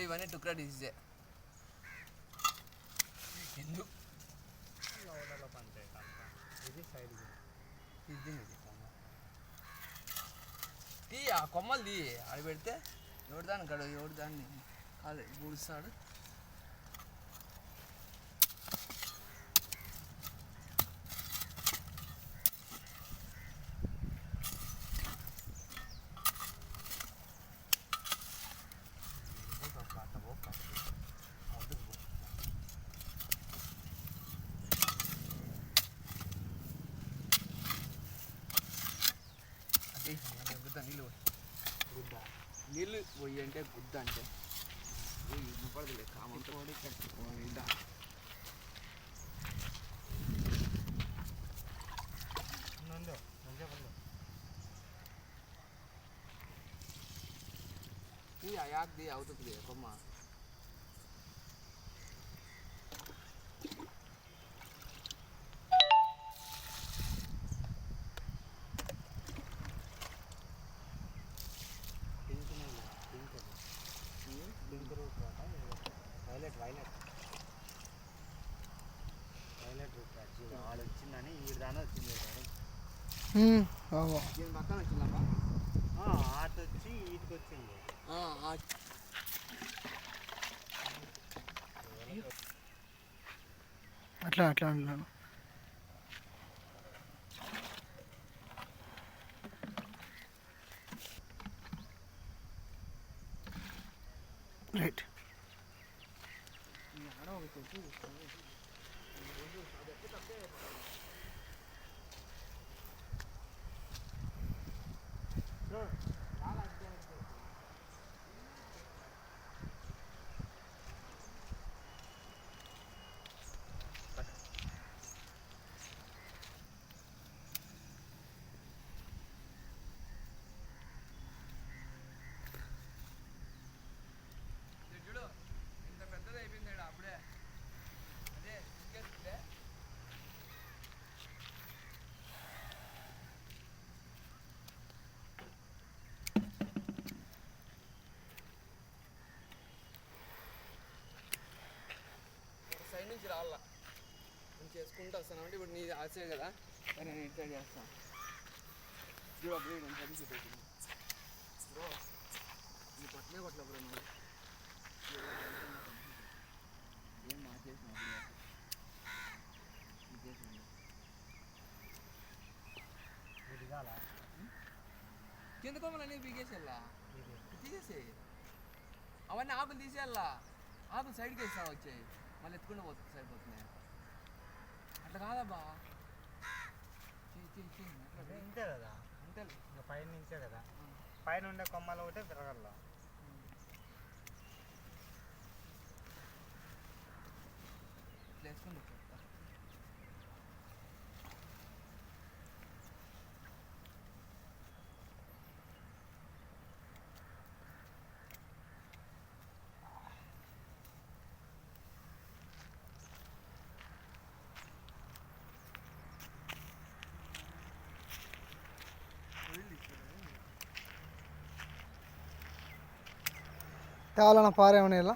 ఇవన్నీ టుక్రా డిసీజే ఎందు ఇది సైడ్ ఇది తీ ఆ కొమ్మలు తీ ఆడ పెడితే ఎవడు దాన్ని గడు ఎవడు దాన్ని కాదు గుడిస్తాడు అదే గుద్ద నీళ్ళు. గుద్ద నీళ్ళు పోయి అంటే. గుద్ద అంటే పడదులే కామంతో మంచిగా ఉందో ఈ అయాక్ది అవుతుంది కొమ్మ pink pink pink route violet violet violet route వాళ్ళు వచ్చిందని ఈ దాని వచ్చింది దీని పక్కన వచ్చిందమ్మా ఆట వచ్చి వీటికి వచ్చింది అట్లా అట్లా అంటున్నాను. రైట్ ఇది చూడు ఇంత పెద్దది అయిపోయింది ఈడ అప్పుడే అదే ఇంకేస్తుందే సైడ్ నేను చేసుకుంటూ వస్తాను అంటే ఇప్పుడు నీది ఆశే కదా నేను ఇట్లా చేస్తాను బ్రో బ్రో నేను సర్వీస్ పెట్టింది బ్రో నీ పట్టనే కొట్టలే బ్రో నువ్వు ఏం మార్చేసిన విడిగాల కింద కొమ్మలు అనేది పీకేసేయాలా తీసేసేయి అవన్నీ ఆకులు తీసేయాలా ఆకులు సైడ్కి వేస్తా వచ్చాయి మళ్ళీ ఎత్తుకుంటూ పోతుంది సరిపోతున్నాయి అట్లా కాదబ్బా. ఇంతే కదా? అంతేలే ఇంకా పైన నుంచే కదా? పైన ఉండే కొమ్మలు ఒకటే తిరగల్లా. ఇట్లా వేసుకుంటూ తేవాలన్న పారేమని ఇలా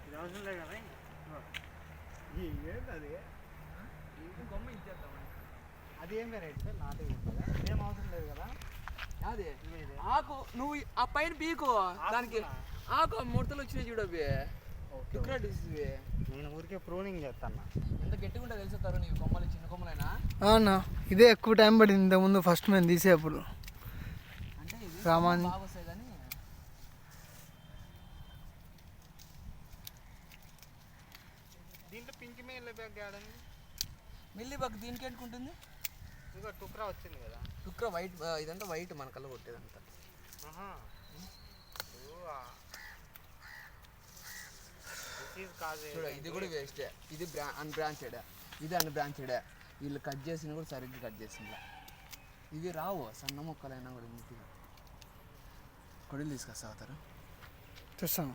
ఇది అవసరం లేదు కదా అది ఏం వెరైటీ సార్ నాటే ఉంటుందా ఏం అవసరం లేదు కదా అదే ఇదే ఇదే ఆకు నువ్వు ఆ పైన పీకు. దానికి ఆకు ముడతలు వచ్చినాయి చూడవి నేను ఊరికే ప్రూనింగ్ చేస్తాను ఎంత గట్టిగా ఉంటుందో తెలుసుతారు నీకు కొమ్మలు చిన్న కొమ్మలైనా? అన్న ఇదే ఎక్కువ టైం పడింది ఇంతకుముందు ఫస్ట్ మేము తీసేప్పుడు. అంటే ఇది సామాన్- బాగా వస్తాయి కానీ దీంట్లో పింక్ మేల్ బ్యాగ్ ఆడండి మిల్లీ బగ్ దీనికి ఏంటుకుంటుంది ఇంకా టుక్రా వచ్చింది కదా. టుక్ర వైట్ ఇదంతా వైట్ మన కళ్ళ కొట్టేదంతా చూడ ఇది కూడా వేస్టే ఇది బ్రా అన్బ్రాంచెడ్ ఇది అన్బ్రాంచెడ్ వీళ్ళు కట్ చేసిన కూడా సరిగ్గా కట్ చేసింది ఇవి రావు సన్న మొక్కలైనా కూడా ఇంటికి. కొడులు తీసుకొస్తా అవుతారు తెస్తాను.